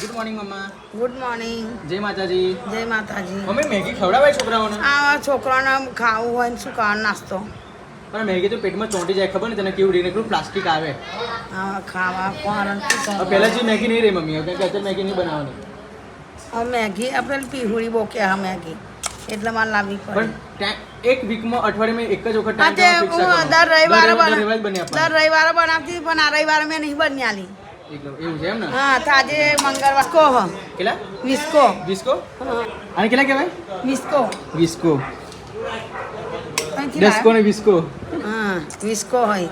Good morning મમ્મા good morning જય માતાજી. જય માતાજી. મમ્મી મેગી ખવડાવાય છોકરાઓને? આ છોકરાઓને ખાવું હોય ને શું ખાવાનું નાસ્તો? પણ મેગી તો પેટમાં ચોંટી જાય ખબર ને તને કેવું રીને કેવું પ્લાસ્ટિક આવે? આ ખાવા કોણ પહેલા જે મેગી નહીં રહી મમ્મી. હવે કે મેગી નહીં બનાવવાની. હવે મેગી આપણે પીહુડી બોકે હા મેગી. એટલે મારે લાવવી પડે. એક વીકમાં અઠવાડિયામાં એક જ વખત હા હું. દર રવિવારે દર રવિવારે. બનાવતી પણ આ રવિવારે મેં નહીં બની એકદમ એવું છે એમ ને? હા તો આજે મંગળવાર કો હ? કેટલા? વિસ્કો. વિસ્કો? હા, કેટલા કહેવાય? વિસ્કો. વિસ્કો. દસકો ને વિસ્કો. હા વિસ્કો હોય.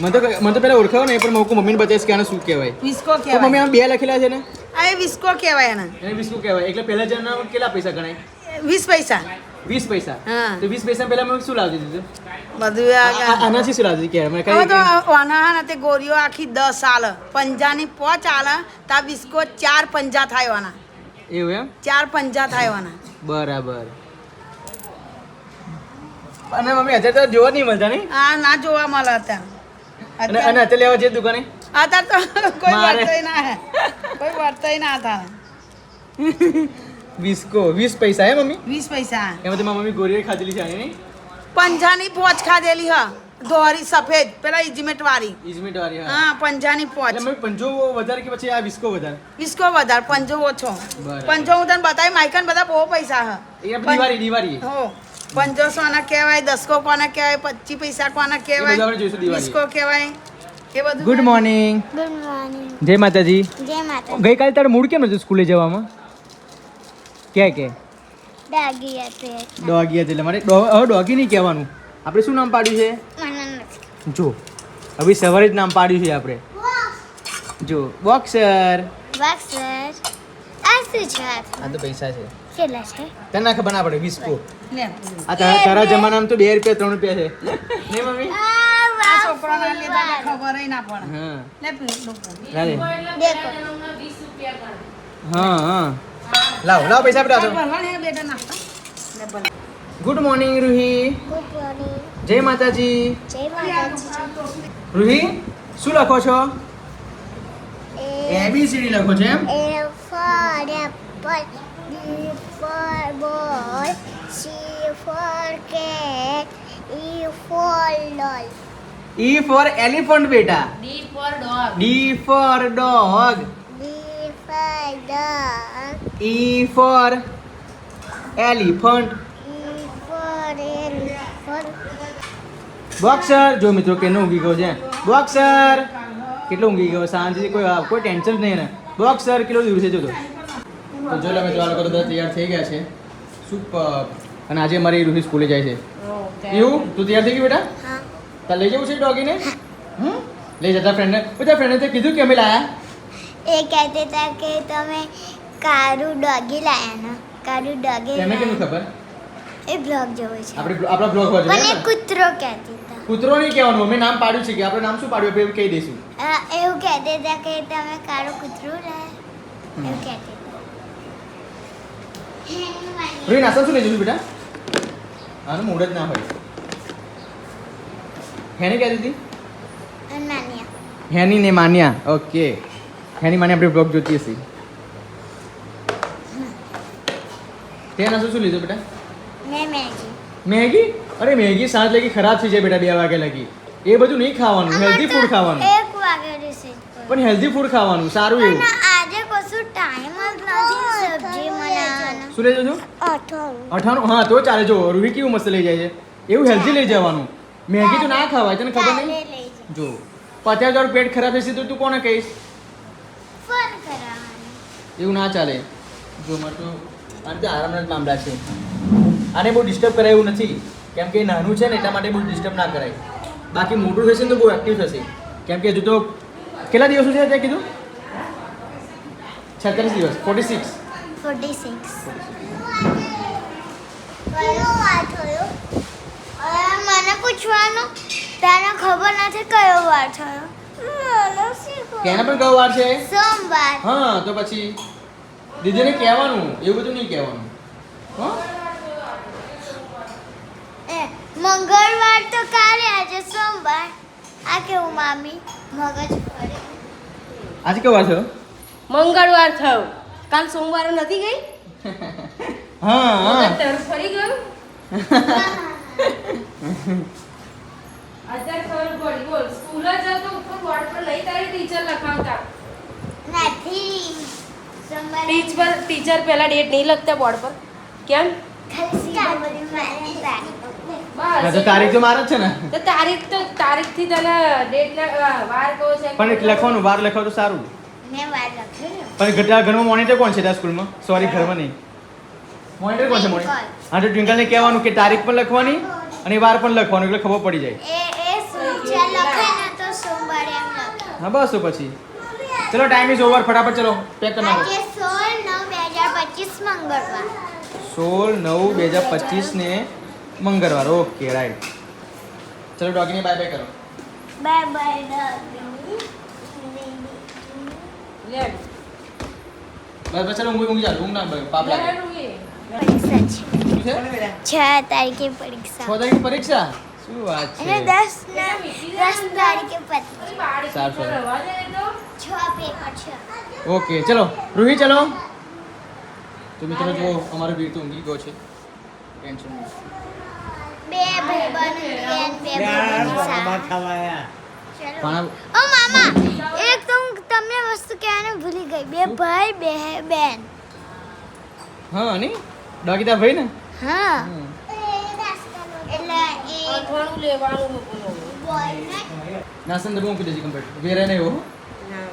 મને તો મને તો પહેલા ઓળખાવો ને પણ હું મમ્મીને બતાવીશ કે આને શું કહેવાય. વિસ્કો મમ્મી આમાં બે લખેલા છે ને? આ એ વિસ્કો કહેવાય એને. એને વિસ્કો કહેવાય. એટલે પહેલા જણા કેટલા પૈસા ગણાય? વીસ પૈસા. વીસ પૈસા. તો વીસ પૈસા પહેલા મેં શું લાવતી બધું આનાથી શું કે તો તે ગોરીઓ આખી દસ આલ. પંજાની પોચ આલ તા બિસ્કો ચાર પંજા થાય વાના એવું એમ? ચાર પંજા થાય વાના બરાબર. અને મમ્મી અત્યારે તો જોવા નહીં મળતા નહીં? આ ના જોવા મળે અત્યારે. અને અત્યારે લેવા જઈએ દુકાને? અત્યારે તો કોઈ મારે. ના કોઈ વર્તય ના થાય. વિસ્કો વીસ પૈસા હે મમ્મી વીસ પૈસા એમાં તમારી મમ્મી ગોરીએ ખાધેલી છે આની નહીં પંજાની પોચ ખાધેલી હ ધોરી સફેદ પેલા ઇજમેટ વાળી ઇઝમીટ વાળી હા હા પંજાની પોચ એટલે મમ્મી પંજો વધારે કે પછી આ વિસ્કો વધારે વિસ્કો વધારે પંજો ઓછો બરાબર. પંજો હું તને બતાવી માઇકન બધા બહુ પૈસા હ એ આપણી દિવાળી દિવાળી હો પંજો સોના કહેવાય દસકો કોને કહેવાય પચીસ પૈસા કોને એ બધું કહેવાય આપણે જોઈશું દિવાળી ડિસ્કો કહેવાય એ બધું ગુડ મોર્નિંગ ગુડ મોર્નિંગ જય માતાજી જય માતા ગઈકાલે તારે મૂડ કેમ હતું સ્કૂલે જવામાં કે કે? ડાગી હતી. ડોગી હતી એટલે મારે ડો- હવે ડોગી નહીં કહેવાનું. આપણે શું નામ પાડ્યું છે? જો હવે સવારે જ નામ પાડ્યું છે આપણે. જો બોક્સર બોક્સર આ શું છે? આ? આ તો પૈસા છે. કેટલા છે? તને ના ખબર ના પડે વિસ્કો લે. આ તારા તારા જમાનામાં તો બે રૂપિયા ત્રણ રૂપિયા છે. નહીં મમ્મી. આ છોકરાને લીધા ખબર ના પડે. હા. લે પી લોકો ચાલે દેખો હા હા. લાવ લાવ પૈસા બેટા લે ભલે ગુડ મોર્નિંગ રૂહી જય માતાજી. જય માતાજી. રૂહી શું લખો છો? એ એબીસીડી લખો છો એમ? A for apple, B for ball, C for cat, E for doll, E for elephant બેટા. D for dog. D for dog D for dog, E for elephant E for elephant, boxer જો મિત્રો કેનો ઊંઘી ગયો છે? Boxer કેટલો ઊંઘી ગયો? સાંજે કોઈ કોઈ ટેન્શન જ નહીં ને બોક્સર કેટલો દૂર છે જોજો. તો જો લે મિત્રો આ લોકો બધા તૈયાર થઈ ગયા છે. સુપર અને આજે મારી રૂહી સ્કૂલે જાય છે. એવું? તું તૈયાર થઈ ગઈ બેટા? હા. તારે લઈ જવું છે ડોગીને? હમ? લઈ જતા ફ્રેન્ડને બધા ફ્રેન્ડે તે કીધું કે અમે લાયા? એ કહેતા હતા કે તમે કારું ડોગી લાયા ને કારું ડોગી એમને કેમ ખબર? એ બ્લોગ જોવે છે. આપણે આપણા બ્લોગ પર મને કૂતરો કહેતી હતા. કૂતરો નહીં કહેવાનું અમે નામ પાડ્યું છે કે આપણે નામ શું પાડ્યું? એવું કહી દઈશું. એવું કહેતા હતા કે તમે કારું કૂતરો લાયા. એવું કહેતા હતા રોહિત નાસ્તા શું લઈ જશું બેટા? આનું મૂડ જ ના હોય. હેને કહેતી હતી? હેની ને માન્યા. ઓકે. હેની માન્યા આપણે બ્લોગ જોતી હશે. તે શું શું લીધું બેટા? મેગી. મેગી? અરે મેગી સાંજ લગી ખરાબ થઈ જાય બેટા બે વાગે લગી. એ બધું નહીં ખાવાનું હેલ્ધી ફૂડ ખાવાનું. એક વાગે પણ હેલ્ધી ફૂડ ખાવાનું સારું એવું. આજે કશું ટાઈમ જ નથી સબ્જી બનાવવાનો. શું લઈ જજો અઠાણું. હા તો ચાલે. જો રૂહી કેવું મસ્ત લઈ જાય છે. એવું હેલ્ધી લઈ જવાનું. મેગી તો ના ખાવાય તને ખબર નહીં? જો પચાસ હજાર પેટ ખરાબ થશે તો તું કોને કહીશ? એવું ના ચાલે. જો મારે તો આને તો આરામના જ મામલા છે. આને બહુ ડિસ્ટર્બ કરાય એવું નથી. કેમ કે નાનું છે ને એટલા માટે બહુ ડિસ્ટર્બ ના કરાય. બાકી મોટું થશે ને તો બહુ એક્ટિવ થશે. કેમ કે હજુ તો કેટલા દિવસો છે ત્યાં કીધું? છત્રીસ દિવસ. ફોર્ટી સિક્સ ફોર્ટી સિક્સ મને પૂછવાનું તને ખબર નથી કયો વાર થયો? મને કેના પણ કયો વાર છે? સોમવાર. હા તો પછી? દીદીને કહેવાનું એવું બધું નહીં કહેવાનું. હો? એ મંગળવાર તો કાલે આજે સોમવાર. આ કેવું મામી? મગજ ફરે. આજે કેવો વાર થયો મંગળવાર થયો. કાલ સોમવારે નથી ગઈ? હા હા. ફરી ગયું? અત્યારે ખબર પડી. બોલ સ્કૂલ જ હતો ઉપર બોર્ડ પર લઈ તારી ટીચર લખાવતા. નથી. ટીચર ટીચર પહેલા ડેટ નહીં લખતા બોર્ડ પર. કેમ. તો તારીખ તો મારે જ છે ને. તો તારીખ તો તારીખથી તને ડેટ વાર કહો છે. પણ લખવાનું વાર લખાવ તો સારું. મેં વાર લખેલું. પણ ઘટા ઘરમાં મોનિટર કોણ છે ત્યાં સ્કૂલમાં? સોરી ઘરમાં નહીં. મોનિટર કોણ છે મોનિટર હા તો ટ્વિંકલને કહેવાનું કે તારીખ પણ લખવાની અને વાર પણ લખવાનું એટલે ખબર પડી જાય. એ એ શું છે? લખે તો સોમવારે એમ લખે. હા બસ પછી. ચલો ટાઈમ ઇઝ ઓવર ફટાફટ ચલો પેક કરી નાખો આજે સોળ નવ બે હજાર પચીસ મંગળવાર સોળ નવ બે હજાર પચીસ ને મંગળવાર ઓકે રાઈટ ચલો ડોગીને બાય બાય કરો બાય બાય લે બસ બસ ચલો ઊંઘી ઊંઘી ચાલો ઊંઘ ના આવે, પાપ લે લાગે રૂહી. પરીક્ષા છે શું છે છ તારીખે છ પરીક્ષા તારીખ પરીક્ષા શું વાત અને છે દસ ના દસ તારીખે પરીક્ષા કોઈ બારીક સારું, ઉપર સારું. ઓકે ચલો રૂહી ચલો. તો મિત્રો જો અમારો વીર તો ઊંઘી ગયો છે. ટેન્શન નહીં. બે ભાઈ બન બે ભાઈ સા ઓ મામા એક તો હું તમને વસ્તુ કહેવાનું ભૂલી ગઈ. બે ભાઈ બે બેન. હા ને ડોગી તા ભાઈ ને? હા. એટલે એ અથાણું લેવાનું. બોયને નાસ્તો ડબ્બો મૂકી દેજે કમ્પ્લીટ. વેરે નહીં હો.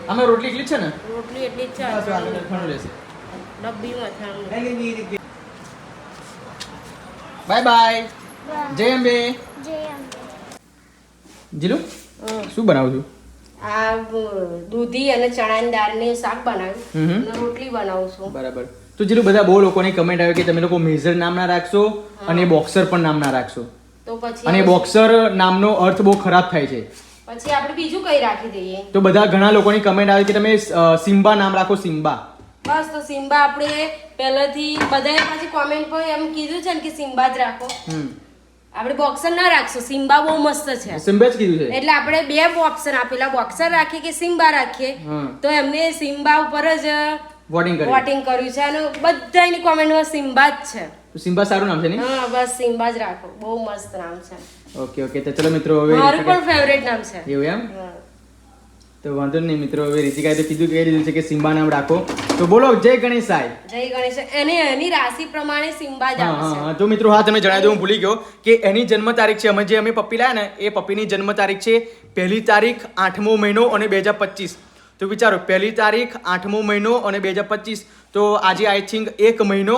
અમે રોટલી એટલી છે ને? રોટલી એટલી જ છે અથાણું. લેશે. ડબ્બીમાં અથાણું. Bye bye. જય અંબે. જય અંબે. જીલુ શું બનાવું છું? આ દૂધી અને ચણાની દાળની શાક બનાવ્યું. અને રોટલી બનાવું છું. બરાબર. તો જીલુ બધા બહુ લોકોની કમેન્ટ આવે કે તમે લોકો મેજર નામ ના રાખશો અને બોક્સર પણ નામ ના રાખશો. તો પછી અને બોક્સર નામનો અર્થ બહુ ખરાબ થાય છે. પછી આપણે બીજું કઈ રાખી દઈએ? તો બધા ઘણા લોકોની કમેન્ટ આવે કે તમે સિમ્બા નામ રાખો સિમ્બા. બસ તો સિમ્બા આપણે પહેલાથી બધાએ પાછી કોમેન્ટ પર એમ કીધું છે ને કે સિમ્બા જ રાખો. આપણે બોક્સર ના રાખશું. સિમ્બા બહુ મસ્ત છે. સિમ્બા જ કીધું છે. એટલે આપણે બે ઓપ્શન આપેલા. બોક્સર રાખીએ કે સિમ્બા રાખીએ? તો એમને સિમ્બા ઉપર જ વોટિંગ કર્યું. વોટિંગ કર્યું છે. અને બધાની કોમેન્ટમાં સિમ્બા જ છે. સિમ્બા સારું નામ છે ને? હા બસ સિમ્બા જ રાખો. બહુ મસ્ત નામ છે. ઓકે ઓકે તો ચલો મિત્રો હવે મારું પણ ફેવરેટ નામ છે. એવું એમ? તો વાંધો નહીં મિત્રો હવે રીતિકાએ તો કીધું કહી દીધું છે કે સિમ્બા નામ રાખો. તો બોલો જય ગણેશાય જય ગણેશ. એને એની રાશિ પ્રમાણે સિમ્બા જ હા તો મિત્રો હા તમે જણાવી દો હું ભૂલી ગયો કે એની જન્મ તારીખ છે. અમે જે અમે પપ્પી લાયા ને એ પપ્પીની જન્મ તારીખ છે પહેલી તારીખ આઠમો મહિનો અને બે હજાર પચીસ. તો વિચારો પહેલી તારીખ આઠમો મહિનો અને બે હજાર પચીસ. તો આજે આઈ થિંક એક મહિનો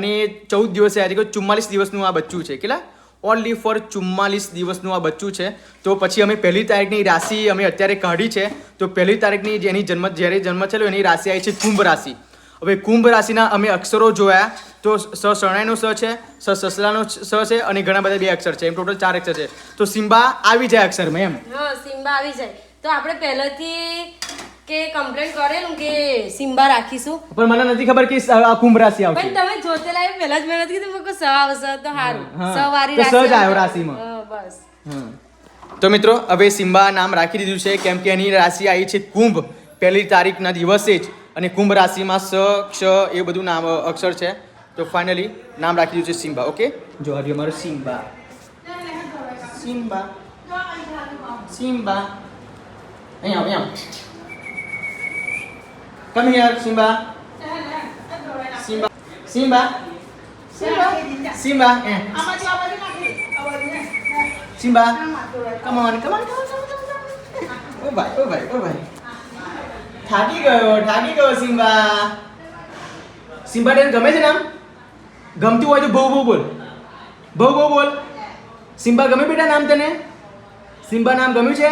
અને ચૌદ દિવસે આજે ચુમ્માલીસ દિવસનું આ બચ્ચું છે. કેટલા? ઓનલી ફોર ચુમ્માલીસ દિવસનું આ બચ્ચું છે. તો પછી અમે પહેલી તારીખની રાશિ અમે અત્યારે કાઢી છે. તો પહેલી તારીખની જેની જન્મ, જ્યારે જન્મ થયેલો એની રાશિ આવી છે કુંભ રાશિ. હવે કુંભ રાશિના અમે અક્ષરો જોયા. તો સ શરણાઈનો સ છે, સ સસલાનો સ છે અને ઘણા બધા બે અક્ષર છે. એમ ટોટલ ચાર અક્ષર છે. તો સિમ્બા આવી જાય અક્ષરમાં એમ. હા, સિમ્બા આવી જાય. તો આપણે પહેલેથી કે કમ્પ્લેન કરેલું કે સિમ્બા રાખીશું. પણ મને નથી ખબર કે આ કુંભ રાશિ આવશે. પણ તમે જોતેલા એ પહેલા જ મેં કીધી કીધું મેં સ આવશે તો સારું સવારી રાશિ તો જ આવ્યો રાશિમાં. બસ. તો મિત્રો હવે સિમ્બા નામ રાખી દીધું છે કેમ કે એની રાશિ આવી છે કુંભ. પહેલી તારીખના દિવસે જ. અને કુંભ રાશિમાં સ ક્ષ એ બધું નામ અક્ષર છે. તો ફાઇનલી નામ રાખી દીધું છે સિમ્બા ઓકે જો આજે અમારો સિમ્બા. સિમ્બા. સિમ્બા. અહીંયા આવ, અહીંયા come Simba. Simba Simba. Simba Simba eh. Simba come on, come on. ઓ ભાઈ ઓ ભાઈ ઓ ભાઈ થાકી ગયો થાકી ગયો સિમ્બા સિમ્બા તને ગમે છે નામ ગમતું હોય તો બહુ બહુ બોલ બહુ બહુ બોલ સિમ્બા ગમે બેટા નામ તને સિમ્બા નામ ગમ્યું છે.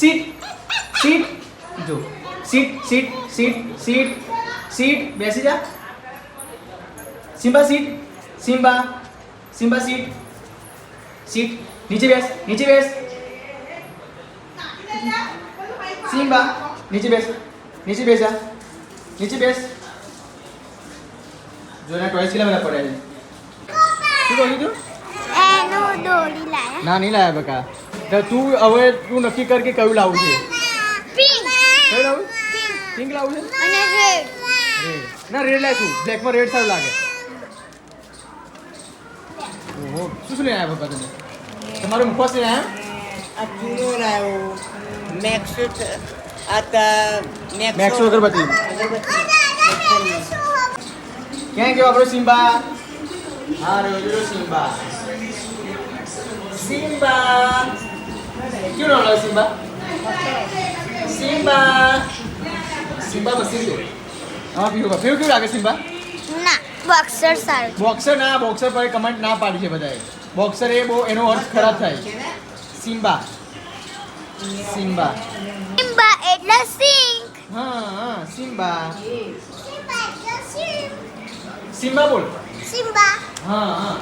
સીટ સીટ જો sit sit sit sit sit બેસી જા. Simba sit Simba Simba sit sit નીચે બેસ નીચે બેસ. સિમ્બા નીચે બેસ નીચે બેસ નીચે બેસ. જો એના ટોયસ કેટલા બધા પડ્યા છે. શું કહ્યું તું? ના નહીં લાયા બકા. તો તું હવે તું નક્કી કર કે કયું લાવવું છે પિંક કયું લાવવું પિંક લાવવું છે અને રેડ રેડ ના રેડ લાવીશું બ્લેકમાં રેડ સારું લાગે ઓહો શું શું લઈને આવ્યા પપ્પા તમે તમારું મુખવાસ લઈને આવ્યા આ ચૂનો લાવ્યો મેક્સ આ તા મેક્સો અગરબત્તી અગરબત્તી ક્યાં ગયો આપણો સિમ્બા હા રહ્યો સિમ્બા સિમ્બા ક્યું નામ લાવ્યો સિમ્બા સિમ્બા સિમ્બા મસ્તી ગયો હા પીવું પીવું કેવું લાગે સિમ્બા ના બોક્સર સારું બોક્સર ના બોક્સર પર કમેન્ટ ના પાડી છે બધાએ. બોક્સર એ બહુ એનો અર્થ ખરાબ થાય. સિમ્બા સિમ્બા સિમ્બા એટલે સિંક હા હા સિમ્બા સિમ્બા બોલ. સિમ્બા હા હા.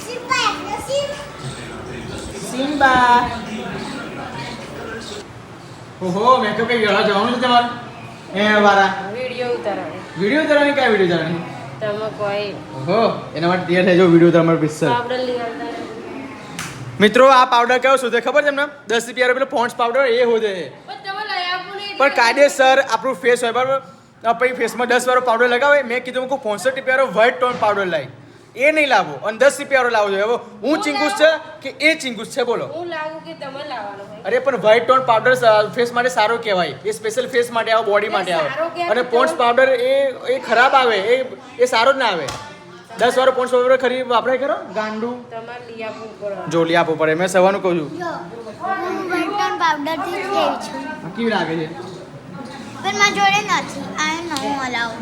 સિમ્બા એટલે સિંક સિમ્બા ઓહો મેં તો કઈ ગળા જવાનું છે તમારે? એ વારા વીડિયો ઉતારવાની. વિડિયો ઉતારવાની? કયા વીડિયો ઉતારવાની? તમે કોઈ. ઓહો એના માટે તૈયાર થઈ જાઓ વીડિયો ઉતારવા પિક્ચર પાવડર લઈ આવતા મિત્રો આ પાવડર કયો શોધે ખબર છે એમને? દસ રૂપિયા પેલો પોન્ડ્સ પાવડર એ હોદે પણ કાયદેસર આપણું ફેસ હોય બરાબર? પછી ફેસમાં દસ વાળો પાવડર લગાવે. મેં કીધું હું પોસઠ રૂપિયાનો વ્હાઇટ ટોન પાવડર લાવી એ નહીં લાવો. અને દસ રૂપિયાનો લાવો જોઈએ હવે હું ચિંગુસ છે કે એ ચિંગુસ છે? બોલો. હું લાવું કે તમે લાવવાનો અરે પણ વ્હાઇટ ટોન પાવડર ફેસ માટે સારો કહેવાય. એ સ્પેશિયલ ફેસ માટે આવે બોડી માટે આવે. અને પોન્ડ્સ પોન્સ પાવડર એ એ ખરાબ આવે. એ એ સારો જ ના આવે. દસ વાળો પોન્સ પાવડર ખરી વાપરાય ખરો? ગાંડુ? તમારે લઈ આપવું પડે. જો લી આપવું પડે. મેં સવાનું કહું છું. જો જ કેવી લાગે છે? પણ મારા જોડે નથી. આ નવું હલાવું